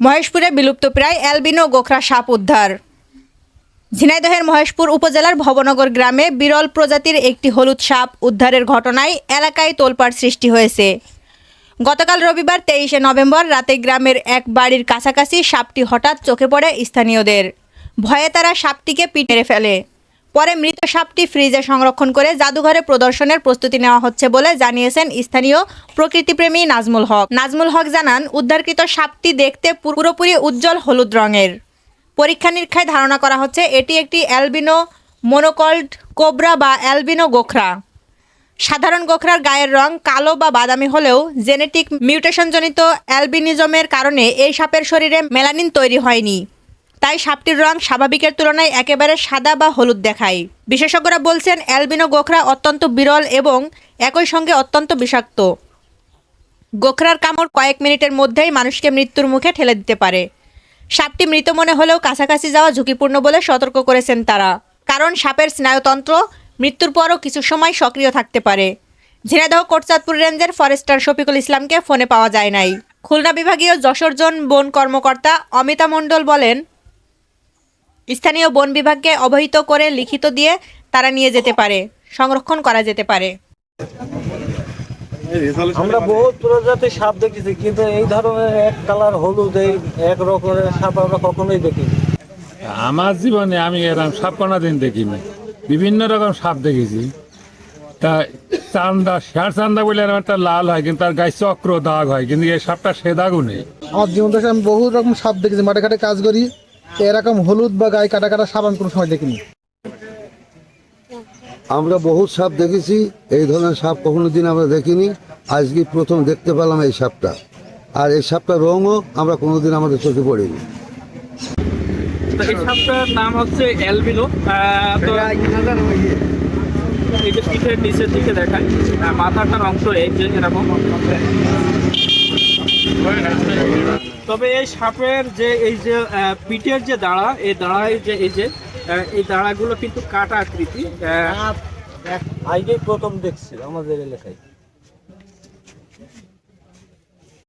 মহেশপুরে বিলুপ্তপ্রায় অ্যালবিনো গোখরা সাপ উদ্ধার। ঝিনাইদহের মহেশপুর উপজেলার ভবনগর গ্রামে বিরল প্রজাতির একটি হলুদ সাপ উদ্ধারের ঘটনায় এলাকায় তোলপাড় সৃষ্টি হয়েছে। গতকাল রবিবার তেইশে নভেম্বর রাতে গ্রামের এক বাড়ির কাছাকাছি সাপটি হঠাৎ চোখে পড়ে স্থানীয়দের। ভয়ে তারা সাপটিকে পিট মেরে ফেলে। পরে মৃত সাপটি ফ্রিজে সংরক্ষণ করে জাদুঘরে প্রদর্শনের প্রস্তুতি নেওয়া হচ্ছে বলে জানিয়েছেন স্থানীয় প্রকৃতিপ্রেমী নাজমুল হক। নাজমুল হক জানান, উদ্ধারকৃত সাপটি দেখতে পুরোপুরি উজ্জ্বল হলুদ রঙের। পরীক্ষা নিরীক্ষায় ধারণা করা হচ্ছে এটি একটি অ্যালবিনো মোনোকল্ড কোবরা বা অ্যালবিনো গোখরা। সাধারণ গোখরার গায়ের রং কালো বা বাদামি হলেও জেনেটিক মিউটেশনজনিত অ্যালবিনিজমের কারণে এই সাপের শরীরে মেলানিন তৈরি হয়নি। তাই সাপটির রং স্বাভাবিকের তুলনায় একেবারে সাদা বা হলুদ দেখায়। বিশেষজ্ঞরা বলছেন, অ্যালবিনো গোখরা অত্যন্ত বিরল এবং একই সঙ্গে অত্যন্ত বিষাক্ত। গোখরার কামড় কয়েক মিনিটের মধ্যেই মানুষকে মৃত্যুর মুখে ঠেলে দিতে পারে। সাপটি মৃত মনে হলেও কাছাকাছি যাওয়া ঝুঁকিপূর্ণ বলে সতর্ক করেছেন তারা। কারণ সাপের স্নায়ুতন্ত্র মৃত্যুর পরও কিছু সময় সক্রিয় থাকতে পারে। ঝিনাইদহ, কোটচাঁদপুর রেঞ্জের ফরেস্টার শফিকুল ইসলামকে ফোনে পাওয়া যায় নাই। খুলনা বিভাগীয় যশোর জোন বন কর্মকর্তা অমিতা মণ্ডল বলেন স্থানীয় বন বিভাগকে অবহিত করে লিখিত দিয়ে তারা নিয়ে যেতে পারে সংরক্ষণ করা যেতে পারে। আমরা বহুত প্রজাতির সাপ দেখেছি কিন্তু এই ধরনের এক কালার হলুদ এই এক রকমের সাপ আমরা কখনোই দেখিনি। আমার জীবনে আমি এরকম সাপ কোনো দিন দেখিনি। বিভিন্ন রকম সাপ দেখেছি। তা চান্দা শেয়ার চান্দা বলে এরকম একটা লাল হয় কিন্তু তার গায়ে চক্র দাগ হয় কিন্তু এই সাপটা সে দাগও নেই। আমার জীবন থেকে আমি বহু রকম সাপ দেখেছি মাঠে ঘাটে কাজ করি। এরকম হলুদ বা গায়ে কাটা কাটা সাপ আমি কোনো সময় দেখিনি। আমরা বহুত সাপ দেখেছি এই ধরনের সাপ কখনো দিন আমরা দেখিনি। আজকে প্রথম দেখতে পেলাম এই সাপটা। আর এই সাপটার রঙও আমরা কোনোদিন আমাদের চোখে পড়িনি। এই সাপটার নাম হচ্ছে অ্যালবিনো। আহ, তো এই যে পিঠের নিচের দিকে দেখায় মাথাটার অংশ এই যে এরকম। তবে এই সাপের যে, এই যে পিঠের যে দাঁড়া, এই দাঁড়ায় যে, এই যে এই দাঁড়াগুলো কিন্তু কাটা আকৃতি আগে প্রথম দেখছি আমাদের এলাকায়।